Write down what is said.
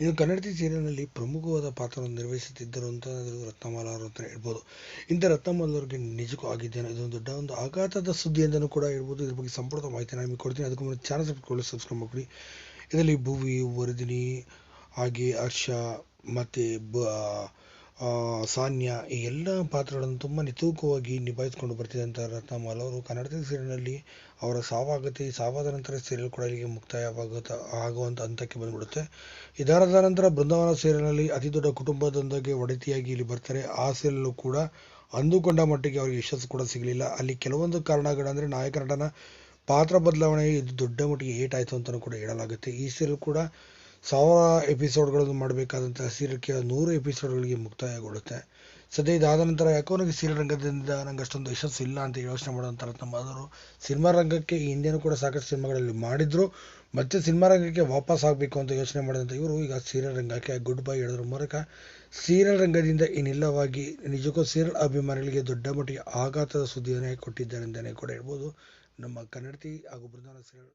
ಇನ್ನು ಕನ್ನಡತಿ ಸೀರಿಯಲ್ನಲ್ಲಿ ಪ್ರಮುಖವಾದ ಪಾತ್ರವನ್ನು ನಿರ್ವಹಿಸುತ್ತಿದ್ದರು ಅಂತ ರತ್ನಮಾಲ ಅವರು ಅಂತ ಹೇಳ್ಬೋದು. ಇಂಥ ರತ್ನಮಾಲ ಅವರಿಗೆ ನಿಜಕ್ಕೂ ಆಗಿದ್ದೇನೆ. ಇದೊಂದು ದೊಡ್ಡ ಒಂದು ಆಘಾತದ ಸುದ್ದಿ ಅಂತಲೂ ಕೂಡ ಹೇಳ್ಬೋದು. ಇದ್ರ ಬಗ್ಗೆ ಸಂಪೂರ್ಣ ಮಾಹಿತಿ ನಾನು ನಿಮಗೆ ಕೊಡ್ತೀನಿ. ಅದಕ್ಕೂ ಮುಂದೆ ಚಾನಲ್ ಸಬ್ಸ್ಕ್ರೈಬ್ ಸಬ್ಸ್ಕ್ರೈಬ್ ಮಾಡ್ಕೊಳ್ಳಿ. ಇದರಲ್ಲಿ ಭುವಿ ವರದಿನಿ ಹಾಗೆ ಹರ್ಷ, ಮತ್ತು ಬ ಸಾನ್ಯ, ಈ ಎಲ್ಲ ಪಾತ್ರಗಳನ್ನು ತುಂಬ ನಿತೂಕವಾಗಿ ನಿಭಾಯಿಸಿಕೊಂಡು ಬರ್ತಿದ್ದಂಥ ರತ್ನಮಾಲ ಅವರು. ಕನ್ನಡದ ಸೀರಿಯಲ್ನಲ್ಲಿ ಅವರ ಸಾವಾಗತಿ, ಸಾವಾದ ನಂತರ ಸೀರಿಯಲ್ ಕೂಡ ಇಲ್ಲಿಗೆ ಮುಕ್ತಾಯವಾಗುತ್ತ ಆಗುವಂಥ ಹಂತಕ್ಕೆ ಬಂದ್ಬಿಡುತ್ತೆ. ಇದಾದ ನಂತರ ಬೃಂದಾವನ ಸೀರಿಯಲ್ನಲ್ಲಿ ಅತಿ ದೊಡ್ಡ ಕುಟುಂಬದೊಂದಿಗೆ ಒಡತಿಯಾಗಿ ಇಲ್ಲಿ ಬರ್ತಾರೆ. ಆ ಸೀರಿಯಲ್ಲು ಕೂಡ ಅಂದುಕೊಂಡ ಮಟ್ಟಿಗೆ ಅವರಿಗೆ ಯಶಸ್ಸು ಕೂಡ ಸಿಗಲಿಲ್ಲ. ಅಲ್ಲಿ ಕೆಲವೊಂದು ಕಾರಣಗಳಂದರೆ ನಾಯಕ ನಟನ ಪಾತ್ರ ಬದಲಾವಣೆ ಇದು ದೊಡ್ಡ ಮಟ್ಟಿಗೆ ಏಟಾಯಿತು ಅಂತಲೂ ಕೂಡ ಹೇಳಲಾಗುತ್ತೆ. ಈ ಸೀರಿಯಲ್ ಕೂಡ ಸಾವಿರ ಎಪಿಸೋಡ್ಗಳನ್ನು ಮಾಡಬೇಕಾದಂಥ ಸೀರಿಯಲ್ ಕೇವಲ ನೂರು ಎಪಿಸೋಡ್ಗಳಿಗೆ ಮುಕ್ತಾಯಗೊಳ್ಳುತ್ತೆ. ಸದ್ಯ ಇದಾದ ನಂತರ ಯಾಕೋ ನನಗೆ ಸೀರಿಯಲ್ ರಂಗದಿಂದ ನಂಗೆ ಅಷ್ಟೊಂದು ಯಶಸ್ಸು ಇಲ್ಲ ಅಂತ ಯೋಚನೆ ಮಾಡುವಂಥ ನಮ್ಮ ಆದರೂ ಸಿನಿಮಾ ರಂಗಕ್ಕೆ ಈ ಹಿಂದೆನೂ ಕೂಡ ಸಾಕಷ್ಟು ಸಿನಿಮಾಗಳಲ್ಲಿ ಮಾಡಿದ್ರು. ಮತ್ತೆ ಸಿನಿಮಾ ರಂಗಕ್ಕೆ ವಾಪಸ್ ಆಗಬೇಕು ಅಂತ ಯೋಚನೆ ಮಾಡಿದಂಥ ಇವರು ಈಗ ಸೀರಿಯಲ್ ರಂಗಕ್ಕೆ ಗುಡ್ ಬೈ ಹೇಳೋದ್ರ. ಮೂಲಕ ಸೀರಿಯಲ್ ರಂಗದಿಂದ ಇನ್ನಿಲ್ಲವಾಗಿ ನಿಜಕ್ಕೂ ಸೀರಿಯಲ್ ಅಭಿಮಾನಿಗಳಿಗೆ ದೊಡ್ಡ ಮಟ್ಟಿಗೆ ಆಘಾತದ ಸುದ್ದಿಯನ್ನೇ ಕೊಟ್ಟಿದ್ದಾರೆ ಅಂತಲೇ ಕೂಡ ಹೇಳ್ಬೋದು ನಮ್ಮ ಕನ್ನಡತಿ ಹಾಗೂ ಬೃಂದಾವನ ಸೀರಿಯಲ್